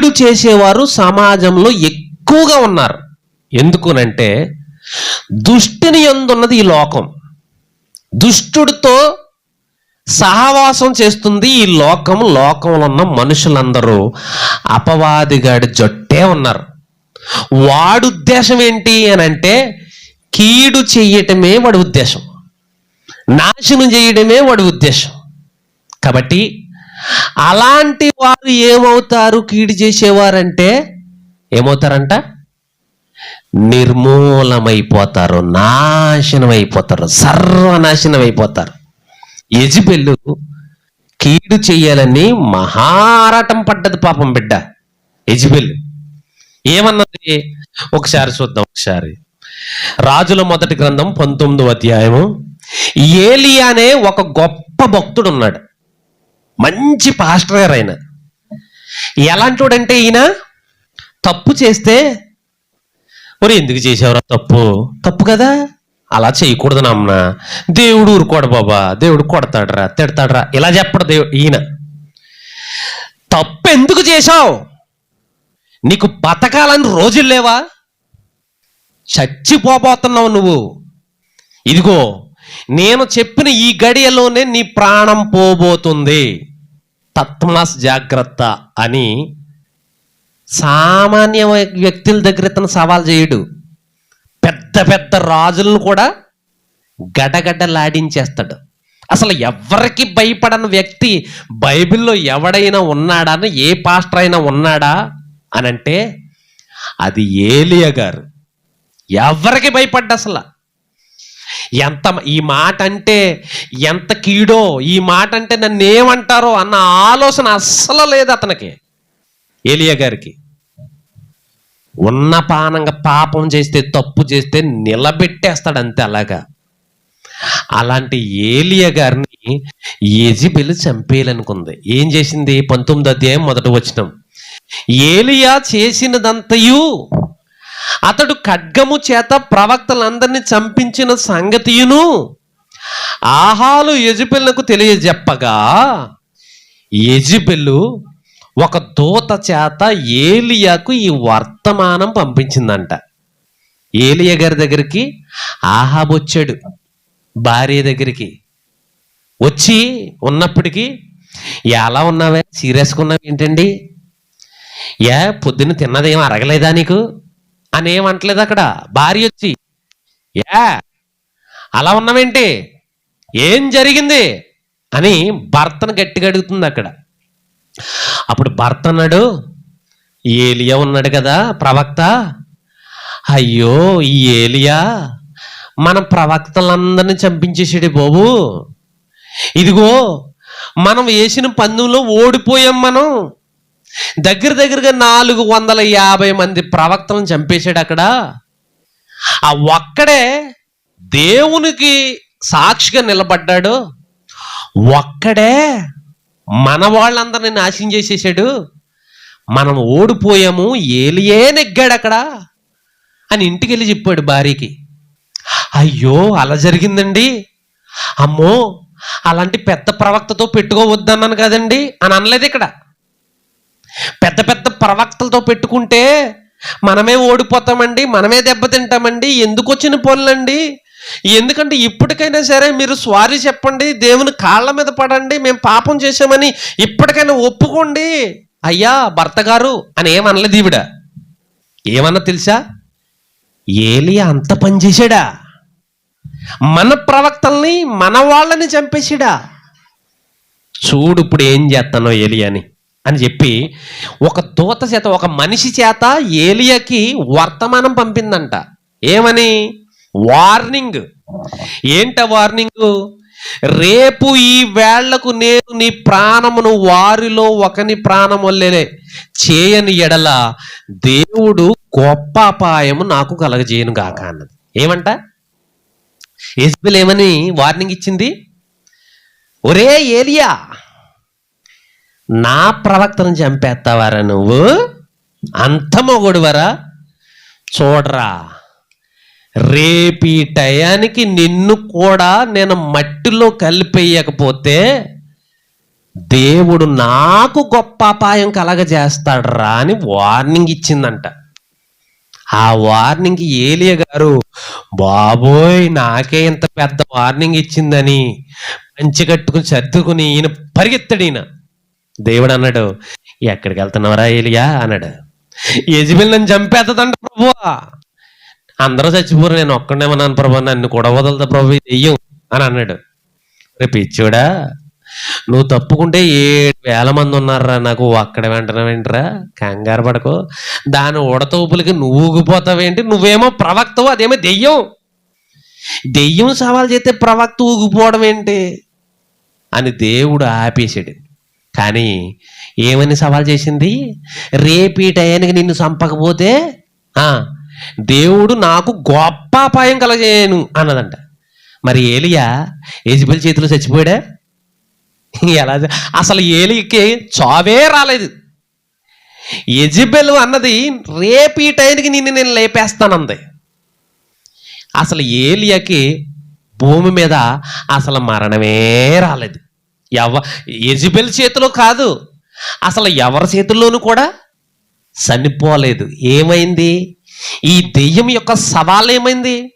కీడు చేసేవారు సమాజంలో ఎక్కువగా ఉన్నారు. ఎందుకునంటే దుష్టుని ఎందున్నది ఈ లోకం? దుష్టుడితో సహవాసం చేస్తుంది ఈ లోకం. లోకంలో ఉన్న మనుషులందరూ అపవాదిగాడి జొట్టే ఉన్నారు. వాడు ఉద్దేశం ఏంటి అని అంటే కీడు చెయ్యటమే వాడి ఉద్దేశం. నాశనం చేయడమే వాడి ఉద్దేశం. కాబట్టి అలాంటి వారు ఏమవుతారు? కీడు చేసేవారంటే ఏమవుతారంట? నిర్మూలమైపోతారు నాశనం అయిపోతారు సర్వనాశనం అయిపోతారు యజిబెల్లు కీడు చెయ్యాలని మహారాటం పడ్డది పాపం బిడ్డ యజిబెల్లు ఏమన్నది? ఒకసారి చూద్దాం ఒకసారి. రాజుల మొదటి గ్రంథం పంతొమ్మిదో అధ్యాయము. ఏలి అనే ఒక గొప్ప భక్తుడు ఉన్నాడు మంచి పాస్టర్ గారు ఆయన. ఎలాంటివాడంటే ఈయన తప్పు చేస్తే మరి ఎందుకు చేసావురా తప్పు? తప్పు కదా. అలా చేయకూడదు నమ్మ దేవుడు ఊరుకోడు బాబా. దేవుడు కొడతాడరా తిడతాడరా. ఇలా చెప్పడు దేవుడు ఈయన. తప్పు ఎందుకు చేశావు? నీకు బతకాలని రోజులు లేవా? చచ్చిపోబోతున్నావు నువ్వు. ఇదిగో నేను చెప్పిన ఈ గడియలోనే నీ ప్రాణం పోబోతుంది. తత్మాస్ జాగ్రత్త అని సామాన్య వ్యక్తుల దగ్గర ఇతను సవాల్ చేయడు. పెద్ద పెద్ద రాజులను కూడా గడగడలాడించేస్తాడు. అసలు ఎవరికి భయపడని వ్యక్తి బైబిల్లో ఎవడైనా ఉన్నాడా అని ఏ పాస్టర్ అయినా ఉన్నాడా అని అంటే అది ఏలియా గారు. ఎవరికి భయపడ్డా అసలు ఎంత ఈ మాట అంటే ఎంత కీడో ఈ మాట అంటే నన్ను ఏమంటారో అన్న ఆలోచన అస్సలు లేదు అతనికి ఏలియా గారికి. ఉన్న పానంగా పాపం చేస్తే తప్పు చేస్తే నిలబెట్టేస్తాడు అంతే అలాగా. అలాంటి ఏలియా గారిని ఎజిబెల్ చంపేయాలనుకుంది. ఏం చేసింది? పంతొమ్మిది అధ్యాయం మొదటి వచ్చినాం ఏలియా చేసినదంతయు అతడు ఖడ్గము చేత ప్రవక్తలందరినీ చంపించిన సంగతియును ఆహాలు యజుబెల్లకు తెలియజెప్పగా. యజుబెల్లు ఒక దూత చేత ఏలియాకు ఈ వర్తమానం పంపించిందంట. ఏలియా గారి దగ్గరికి ఆహాబ్ వచ్చాడు భార్య దగ్గరికి. వచ్చి ఉన్నప్పటికీ ఎలా ఉన్నావే? సీరియస్గా ఉన్నావు ఏంటండి ఏ పొద్దున్న తిన్నదేం అరగలేదా నీకు? అని ఏమంటలేదు అక్కడ. భార్య వచ్చి యా అలా ఉన్నామేంటి ఏం జరిగింది? అని భర్తను గట్టిగా అడుగుతుంది అక్కడ. అప్పుడు భర్త అన్నాడు ఏలియా ఉన్నాడు కదా ప్రవక్త. అయ్యో ఈ ఏలియా మన ప్రవక్తలందరిని చంపించేసాడు బాబు. ఇదిగో మనం వేసిన పందెంలో ఓడిపోయాం మనం. దగ్గర దగ్గరగా నాలుగు వందల యాభై మంది ప్రవక్తలను చంపేశాడు అక్కడ. ఆ ఒక్కడే దేవునికి సాక్షిగా నిలబడ్డాడు. ఒక్కడే మన వాళ్ళందరినీ నాశనం చేసేసాడు. మనం ఓడిపోయాము ఏలియే నెగ్గాడు అక్కడ అని ఇంటికి వెళ్ళి చెప్పాడు భార్యకి. అయ్యో అలా జరిగిందండి. అమ్మో అలాంటి పెద్ద ప్రవక్తతో పెట్టుకోవద్దన్నాను కదండి అని అనలేదు ఇక్కడ. పెద్ద పెద్ద ప్రవక్తలతో పెట్టుకుంటే మనమే ఓడిపోతామండి మనమే దెబ్బతింటామండి ఎందుకు వచ్చిన పనులండి? ఎందుకంటే ఇప్పటికైనా సరే మీరు స్వారీ చెప్పండి దేవుని కాళ్ళ మీద పడండి మేము పాపం చేశామని ఇప్పటికైనా ఒప్పుకోండి. అయ్యా భర్త గారు అని ఏమనలేదు ఈవిడ? ఏమన్నా తెలుసా? ఏలియా అంత పని చేశాడా? మన ప్రవక్తల్ని మన వాళ్ళని చంపేసాడా చూడు ఇప్పుడు ఏం చేస్తానో ఏలియాని అని చెప్పి ఒక దూత చేత ఒక మనిషి చేత ఏలియాకి వర్తమానం పంపిందంట. ఏమని? వార్నింగ్ ఏంట వార్నింగ్ రేపు ఈ వేళ్ళకు నేను నీ ప్రాణమును వారిలో ఒకని ప్రాణం వల్లే చేయని ఎడల దేవుడు గొప్ప అపాయము నాకు కలగజేయను గాక అన్నది. ఏమంట? యజ్బెల్ ఏమని వార్నింగ్ ఇచ్చింది? ఒరే ఏలియా! నా ప్రవక్తను చంపేస్తావారా నువ్వు? అంత మొగుడువరా? చూడరా రేపీ టయానికి నిన్ను కూడా నేను మట్టిలో కలిపేయకపోతే దేవుడు నాకు గొప్ప అపాయం కలగజేస్తాడరా అని వార్నింగ్ ఇచ్చిందంట. ఆ వార్నింగ్ ఏలియ గారు బాబోయ్ నాకే ఇంత పెద్ద వార్నింగ్ ఇచ్చిందని మంచి కట్టుకుని సర్దుకుని ఈయన పరిగెత్తాడు ఈయన దేవుడు అన్నాడు ఎక్కడికి వెళ్తున్నావరా ఏలియా? అన్నాడు. యజమాని నన్ను చంపేస్తుందంట ప్రభువా అందరూ చచ్చిపోరు నేను ఒక్కడేమన్నాను ప్రభు నన్ను కూడా వదలదా ప్రభు దెయ్యం అని అన్నాడు. రేపు ఇచ్చాడా నువ్వు తప్పుకుంటే ఏడు వేల మంది ఉన్నారా నాకు అక్కడ వెంటనే వెంటరా? కంగారు పడకు. దాని ఉడతూపులకి నువ్వు ఊగిపోతావేంటి నువ్వేమో ప్రవక్తవు అదేమో దెయ్యం. దెయ్యం సవాల్ చేస్తే ప్రవక్త ఊగిపోవడం ఏంటి? అని దేవుడు ఆపేశాడు. కానీ ఏమని సవాల్ చేసింది? రేపు ఈ టయానికి నిన్ను చంపకపోతే దేవుడు నాకు గొప్ప అపాయం కలగజేయను అన్నదంట. మరి ఏలియా ఏజిబెల్ చేతిలో చచ్చిపోయాడా? ఎలా అసలు ఏలికి చావే రాలేదు. ఎజిబెల్ అన్నది రేపు ఈ టైంకి నిన్ను నేను లేపేస్తానంది. అసలు ఏలియాకి భూమి మీద అసలు మరణమే రాలేదు. ఎవ ఎజిబెల్ చేతిలో కాదు. అసలు ఎవరి చేతుల్లోనూ కూడా చనిపోలేదు ఏమైంది? ఈ దెయ్యం యొక్క సవాల్ ఏమైంది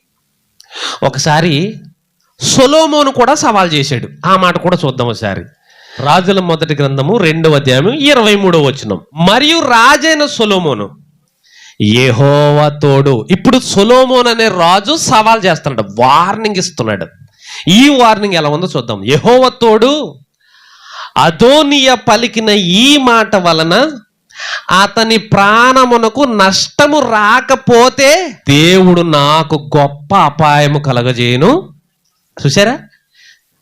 ఒకసారి సొలోమోను కూడా సవాల్ చేశాడు. ఆ మాట కూడా చూద్దాం ఒకసారి. రాజుల మొదటి గ్రంథము రెండవ అధ్యాయం ఇరవై మూడవ వచనం. మరియు రాజైన సొలోమోను యెహోవా తోడు. ఇప్పుడు సొలోమోన్ అనే రాజు సవాల్ చేస్తున్నాడు. వార్నింగ్ ఇస్తున్నాడు. ఈ వార్నింగ్ ఎలా ఉందో చూద్దాం. యెహోవా తోడు అదోనియ పలికిన ఈ మాట వలన అతని ప్రాణమునకు నష్టము రాకపోతే దేవుడు నాకు గొప్ప అపాయము కలగజేయను. చూసారా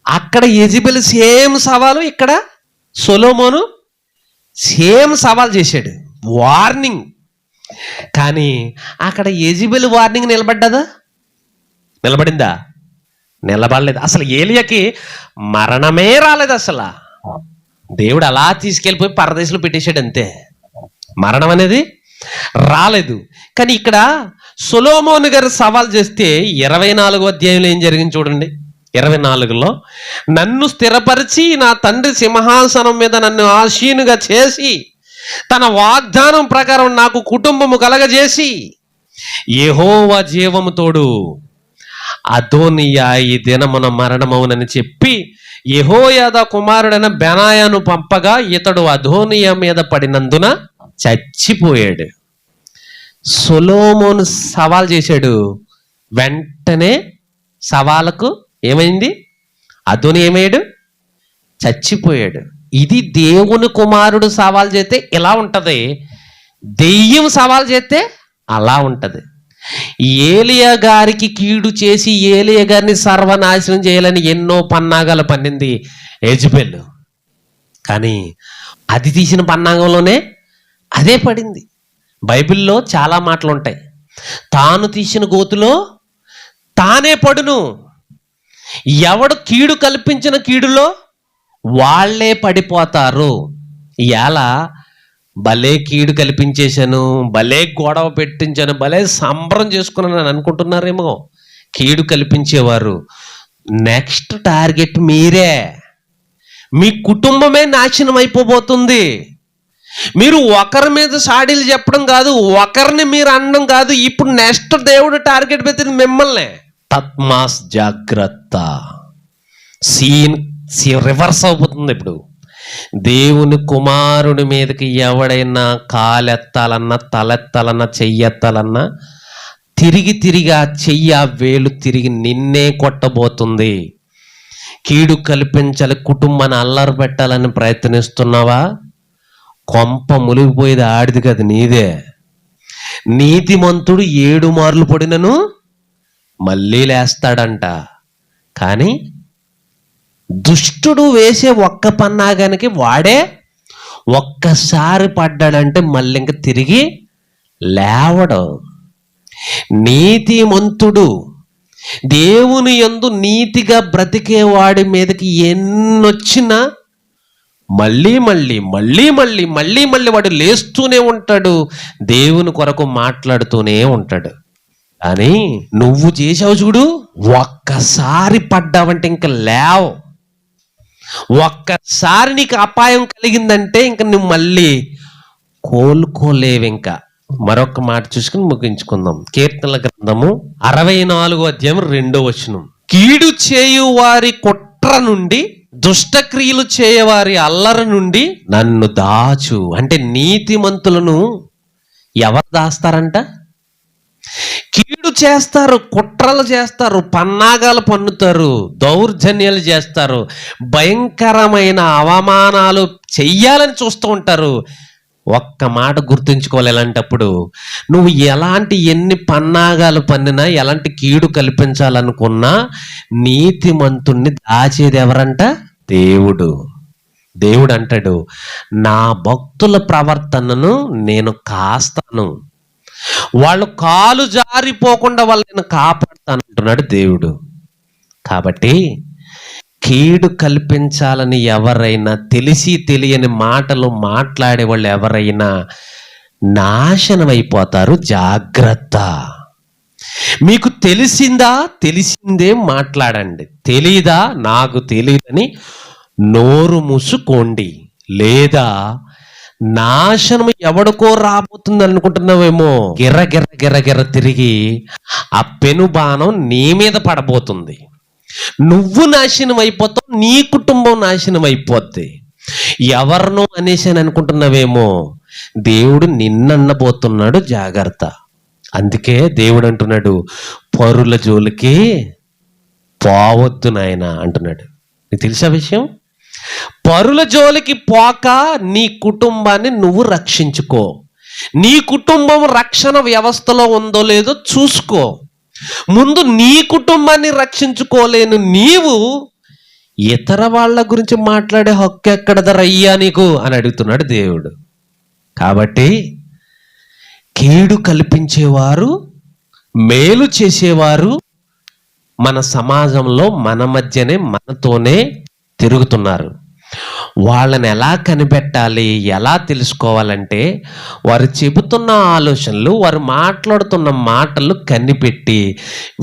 అక్కడ ఎజిబెల్ సేమ్ సవాలు ఇక్కడ సొలోమోను సేమ్ సవాల్ చేశాడు. వార్నింగ్ కానీ అక్కడ ఎజిబెల్ వార్నింగ్ నిలబడ్డదా? నిలబడిందా? నిలబడలేదు. అసలు ఏలియాకి మరణమే రాలేదు అసలు దేవుడు అలా తీసుకెళ్ళిపోయి పరదేశంలో పెట్టేశాడు అంతే. మరణం అనేది రాలేదు. కానీ ఇక్కడ సులోమోన్ గారు సవాల్ చేస్తే ఇరవై నాలుగో అధ్యాయంలో ఏం జరిగింది చూడండి. ఇరవై నాలుగులో నన్ను స్థిరపరిచి నా తండ్రి సింహాసనం మీద నన్ను ఆశీనుగా చేసి తన వాగ్దానం ప్రకారం నాకు కుటుంబము కలగజేసి ఏహోవా జీవముతోడు అదోనియా ఈ దినమున మరణమవునని చెప్పి యహోయాద కుమారుడైన బెనాయాను పంపగా ఇతడు అధోనియ మీద పడినందున చచ్చిపోయాడు. సొలోమోను సవాల్ చేశాడు. వెంటనే సవాలకు ఏమైంది? అధోని ఏమయ్యాడు? చచ్చిపోయాడు. ఇది దేవుని కుమారుడు సవాల్ చేస్తే ఇలా ఉంటుంది. దెయ్యం సవాల్ చేస్తే అలా ఉంటుంది. ఏలియా గారికి కీడు చేసి ఏలియా గారిని సర్వనాశనం చేయాలని ఎన్నో పన్నాగాలు పన్నింది యజ్బెల్ కానీ అది తీసిన పన్నాగంలోనే అదే పడింది. బైబిల్లో చాలా మాటలు ఉంటాయి తాను తీసిన గోతులో తానే పడును. ఎవడు కీడు కల్పించిన కీడులో వాళ్ళే పడిపోతారు. ఎలా భలే కీడు కల్పించేశాను భలే గొడవ పెట్టించాను భలే సంబరం చేసుకున్నాను అని అనుకుంటున్నారేమో. కీడు కల్పించేవారు. నెక్స్ట్ టార్గెట్ మీరే. మీ కుటుంబమే నాశనం అయిపోబోతుంది. మీరు ఒకరి మీద సాడీలు చెప్పడం కాదు ఒకరిని మీరు అనడం కాదు ఇప్పుడు నెక్స్ట్ దేవుడు టార్గెట్ పెట్టింది మిమ్మల్ని. తత్మాస్ జాగ్రత్త. సీన్ రివర్స్ అయిపోతుంది ఇప్పుడు. దేవుని కుమారుని మీదకి ఎవడైనా కాలెత్తాలన్నా తలెత్తాలన్నా చెయ్యెత్తాలన్నా తిరిగి తిరిగి ఆ చెయ్యి ఆ వేలు తిరిగి నిన్నే కొట్టబోతుంది. కీడు కల్పించాలి కుటుంబాన్ని అల్లరి పెట్టాలని ప్రయత్నిస్తున్నావా? కొంప మునిగిపోయేది ఆడిది కదా నీదే. నీతిమంతుడు ఏడు మార్లు పడినను మళ్ళీ లేస్తాడంట. కానీ దుష్టుడు వేసే ఒక్క పన్నాగానికి వాడే ఒక్కసారి పడ్డాడంటే మళ్ళీ ఇంక తిరిగి లేవడం. నీతిమంతుడు దేవుని ఎందు నీతిగా బ్రతికేవాడి మీదకి ఎన్నొచ్చినా మళ్ళీ మళ్ళీ మళ్ళీ మళ్ళీ మళ్ళీ మళ్ళీ వాడు లేస్తూనే ఉంటాడు. దేవుని కొరకు మాట్లాడుతూనే ఉంటాడు. కానీ నువ్వు చేసావు చూడు ఒక్కసారి పడ్డావంటే ఇంకా లేవు. ఒక్కసారి నీకు అపాయం కలిగిందంటే ఇంక నువ్వు మళ్ళీ కోలుకోలేవు ఇంకా మరొక మాట చూసుకుని ముగించుకుందాం. కీర్తనల గ్రంథము అరవై నాలుగో అధ్యాయం రెండో వచనం. కీడు చేయు వారి కుట్ర నుండి దుష్టక్రియలు చేయవారి అల్లర నుండి నన్ను దాచు. అంటే నీతిమంతులను ఎవరు దాస్తారంట? కీడు చేస్తారు కుట్రలు చేస్తారు పన్నాగాలు పన్నుతారు దౌర్జన్యాలు చేస్తారు భయంకరమైన అవమానాలు చెయ్యాలని చూస్తూ ఉంటారు. ఒక్క మాట గుర్తుంచుకోవాలి ఎలాంటప్పుడు నువ్వు ఎలాంటి ఎన్ని పన్నాగాలు పన్నినా ఎలాంటి కీడు కల్పించాలనుకున్నా నీతిమంతుణ్ణి దాచేది ఎవరంట? దేవుడు. దేవుడు అంటాడు నా భక్తుల ప్రవర్తనను నేను కాస్తాను. వాళ్ళు కాలు జారిపోకుండా వాళ్ళని కాపాడుతాను అంటున్నాడు దేవుడు. కాబట్టి కీడు కల్పించాలని ఎవరైనా తెలిసి తెలియని మాటలు మాట్లాడే వాళ్ళు ఎవరైనా నాశనం అయిపోతారు. జాగ్రత్త. మీకు తెలిసిందా? తెలిసిందే మాట్లాడండి. తెలీదా? నాకు తెలియదని నోరు మూసుకోండి. లేదా నాశనం ఎవడికో రాబోతుంది అనుకుంటున్నావేమో? గిర్ర గిర్ర గిర్ర గిర్ర తిరిగి ఆ పెను బాణం నీ మీద పడబోతుంది. నువ్వు నాశనం అయిపోతావు నీ కుటుంబం నాశనం అయిపోద్ది. ఎవరినో అనేసి అని అనుకుంటున్నావేమో? దేవుడు నిన్నన్నబోతున్నాడు జాగ్రత్త. అందుకే దేవుడు అంటున్నాడు పరుల జోలికి పోవద్దు నాయన అంటున్నాడు. నీకు తెలుసా విషయం? పరుల జోలికి పోక నీ కుటుంబాన్ని నువ్వు రక్షించుకో. నీ కుటుంబం రక్షణ వ్యవస్థలో ఉందో లేదో చూసుకో. ముందు నీ కుటుంబాన్ని రక్షించుకోలేను నీవు ఇతర వాళ్ళ గురించి మాట్లాడే హక్కు ఎక్కడదరయ్యా నీకు? అని అడుగుతున్నాడు దేవుడు. కాబట్టి కీడు కల్పించేవారు మేలు చేసేవారు మన సమాజంలో మన మధ్యనే మనతోనే తిరుగుతున్నారు. వాళ్ళని ఎలా కనిపెట్టాలి ఎలా తెలుసుకోవాలంటే వారు చెబుతున్న ఆలోచనలు వారు మాట్లాడుతున్న మాటలు కనిపెట్టి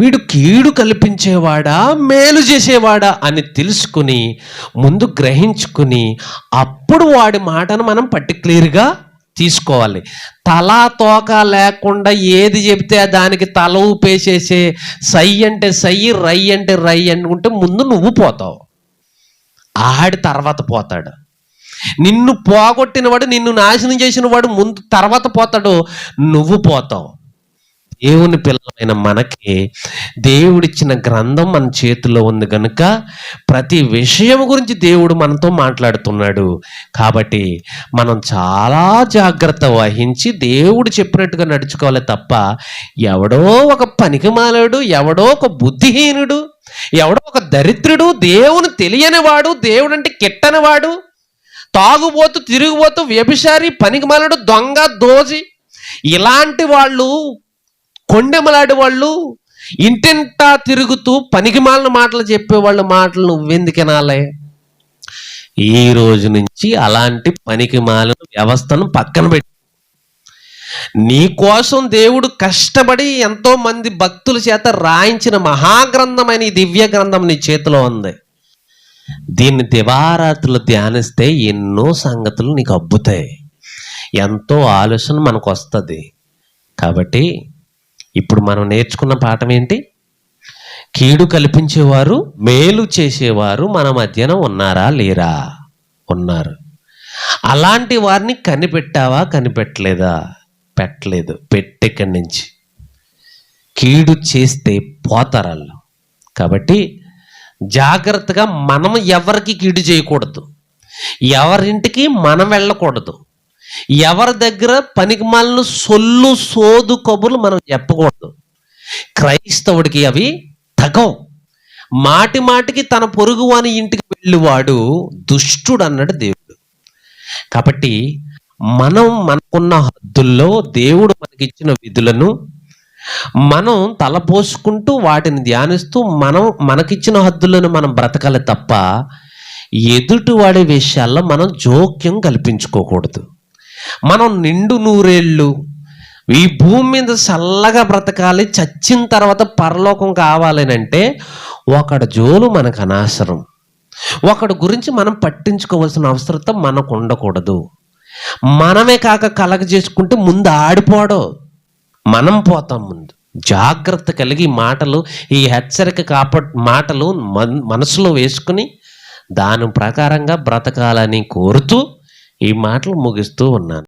వీడు కీడు కల్పించేవాడా మేలు చేసేవాడా అని తెలుసుకుని ముందు గ్రహించుకుని అప్పుడు వాడి మాటను మనం పర్టిక్యులర్గా తీసుకోవాలి. తల తోక లేకుండా ఏది చెబితే దానికి తల ఊపేసేసే సై అంటే సై రై అంటే రై అనుకుంటే ముందు నువ్వు పోతావు. ఆడి తర్వాత పోతాడు. నిన్ను పోగొట్టినవాడు నిన్ను నాశనం చేసిన వాడు ముందు తర్వాత పోతాడు. నువ్వు పోతావు. దేవుని పిల్లలైన మనకి దేవుడిచ్చిన గ్రంథం మన చేతిలో ఉంది కనుక ప్రతి విషయం గురించి దేవుడు మనతో మాట్లాడుతున్నాడు. కాబట్టి మనం చాలా జాగ్రత్త వహించి దేవుడు చెప్పినట్టుగా నడుచుకోవాలి తప్ప ఎవడో ఒక పనికిమాలాడు ఎవడో ఒక బుద్ధిహీనుడు ఎవడో ఒక దరిద్రుడు దేవుని తెలియనివాడు దేవుడు అంటే కెట్టనివాడు తాగుబోతు తిరిగిపోతూ వ్యభిచారి పనికిమాలడు దొంగ దోజి ఇలాంటి వాళ్ళు కొండెమలాడి వాళ్ళు ఇంటింటా తిరుగుతూ పనికిమాలిన మాటలు చెప్పే వాళ్ళ మాటలు నువ్వెందుకినాలే ఈ రోజు నుంచి అలాంటి పనికిమాలిన వ్యవస్థను పక్కన పెట్టి నీ కోసం దేవుడు కష్టపడి ఎంతో మంది భక్తుల చేత రాయించిన మహాగ్రంథమైన ఈ దివ్య గ్రంథం నీ చేతిలో ఉంది. దీన్ని దివారాత్రులు ధ్యానిస్తే ఎన్నో సంగతులు నీకు అబ్బుతాయి. ఎంతో ఆలోచన మనకు వస్తుంది కాబట్టి ఇప్పుడు మనం నేర్చుకున్న పాఠం ఏంటి? కీడు కల్పించేవారు మేలు చేసేవారు మన మధ్యన ఉన్నారా లేరా? ఉన్నారు. అలాంటి వారిని కనిపెట్టావా కనిపెట్టలేదా? పెట్టలేదు. పెట్టెక్కడి నుంచి? కీడు చేస్తే పోతారాళ్ళు. కాబట్టి జాగ్రత్తగా మనం ఎవరికి కీడు చేయకూడదు? ఎవరింటికి మనం వెళ్ళకూడదు? ఎవరి దగ్గర పనికిమాలను సొల్లు సోదు కబుర్లు మనం చెప్పకూడదు. క్రైస్తవుడికి అవి తగవు. మాటి మాటికి తన పొరుగు వాని ఇంటికి వెళ్ళివాడు దుష్టుడు అన్నాడు దేవుడు. కాబట్టి మనం మనకున్న హద్దుల్లో దేవుడు మనకిచ్చిన విధులను మనం తలపోసుకుంటూ వాటిని ధ్యానిస్తూ మనం మనకిచ్చిన హద్దులను మనం బ్రతకాలి తప్ప ఎదుటివాడి విషయాల్లో మనం జోక్యం కల్పించుకోకూడదు. మనం నిండు నూరేళ్ళు ఈ భూమి మీద చల్లగా బ్రతకాలి చచ్చిన తర్వాత పరలోకం కావాలనంటే ఒకడి జోలు మనకు అనవసరం. ఒకడు గురించి మనం పట్టించుకోవాల్సిన అవసరత మనకు ఉండకూడదు. మనమే కాక కలగ చేసుకుంటే ముందు ఆడిపోవడం మనం పోతాం ముందు. జాగ్రత్త కలిగి మాటలు ఈ హెచ్చరిక కాప మాటలు మనసులో వేసుకుని దాని ప్రకారంగా బ్రతకాలని కోరుతూ ఈ మాటలు ముగిస్తూ ఉన్నాను.